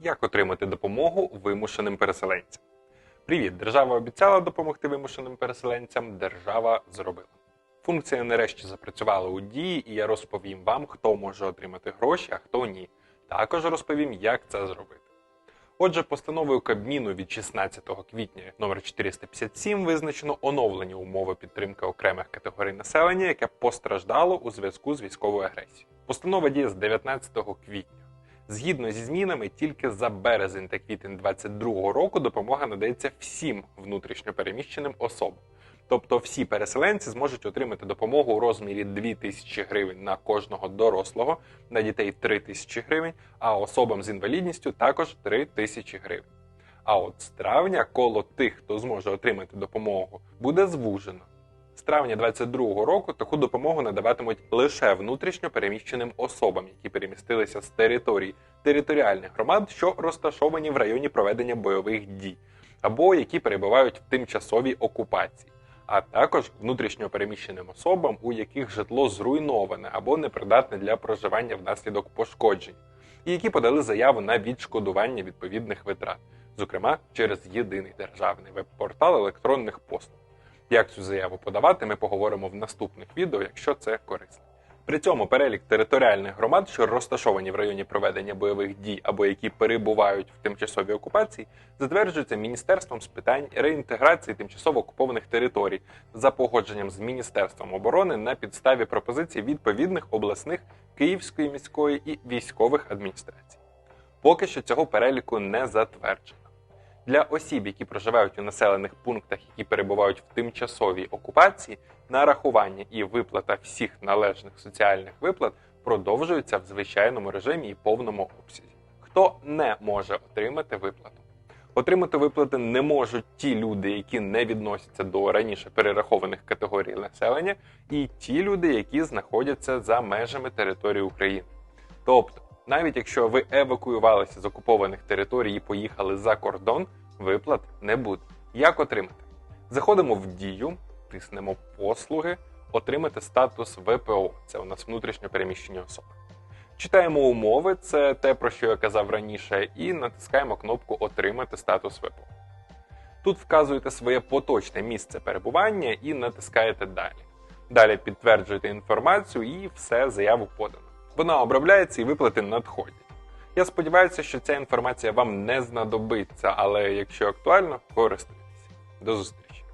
Як отримати допомогу вимушеним переселенцям? Привіт! Держава обіцяла допомогти вимушеним переселенцям. Держава зробила. Функція нарешті запрацювала у дії, і я розповім вам, хто може отримати гроші, а хто ні. Також розповім, як це зробити. Отже, постановою Кабміну від 16 квітня номер 457 визначено оновлені умови підтримки окремих категорій населення, яке постраждало у зв'язку з військовою агресією. Постанова діє з 19 квітня. Згідно зі змінами, тільки за березень та квітень 2022 року допомога надається всім внутрішньопереміщеним особам. Тобто всі переселенці зможуть отримати допомогу у розмірі 2 тисячі гривень на кожного дорослого, на дітей 3 тисячі гривень, а особам з інвалідністю також 3 тисячі гривень. А от з травня коло тих, хто зможе отримати допомогу, буде звужено. З травня 2022 року таку допомогу надаватимуть лише внутрішньо переміщеним особам, які перемістилися з територій територіальних громад, що розташовані в районі проведення бойових дій, або які перебувають в тимчасовій окупації, а також внутрішньо переміщеним особам, у яких житло зруйноване або непридатне для проживання внаслідок пошкоджень, і які подали заяву на відшкодування відповідних витрат, зокрема через єдиний державний веб-портал електронних послуг. Як цю заяву подавати, ми поговоримо в наступних відео, якщо це корисно. При цьому перелік територіальних громад, що розташовані в районі проведення бойових дій або які перебувають в тимчасовій окупації, затверджується Міністерством з питань реінтеграції тимчасово окупованих територій за погодженням з Міністерством оборони на підставі пропозицій відповідних обласних Київської міської і військових адміністрацій. Поки що цього переліку не затверджено. Для осіб, які проживають у населених пунктах, які перебувають в тимчасовій окупації, нарахування і виплата всіх належних соціальних виплат продовжуються в звичайному режимі і повному обсязі. Хто не може отримати виплату? Отримати виплати не можуть ті люди, які не відносяться до раніше перерахованих категорій населення, і ті люди, які знаходяться за межами території України. Тобто, навіть якщо ви евакуювалися з окупованих територій і поїхали за кордон, виплат не буде. Як отримати? Заходимо в дію, тиснемо послуги, отримати статус ВПО. Це у нас внутрішньо переміщені особи. Читаємо умови, це те, про що я казав раніше, і натискаємо кнопку Отримати статус ВПО. Тут вказуєте своє поточне місце перебування і натискаєте Далі. Далі підтверджуєте інформацію і все, заяву подано. Вона обробляється і виплати надходять. Я сподіваюся, що ця інформація вам не знадобиться, але якщо актуально, користуйтесь. До зустрічі!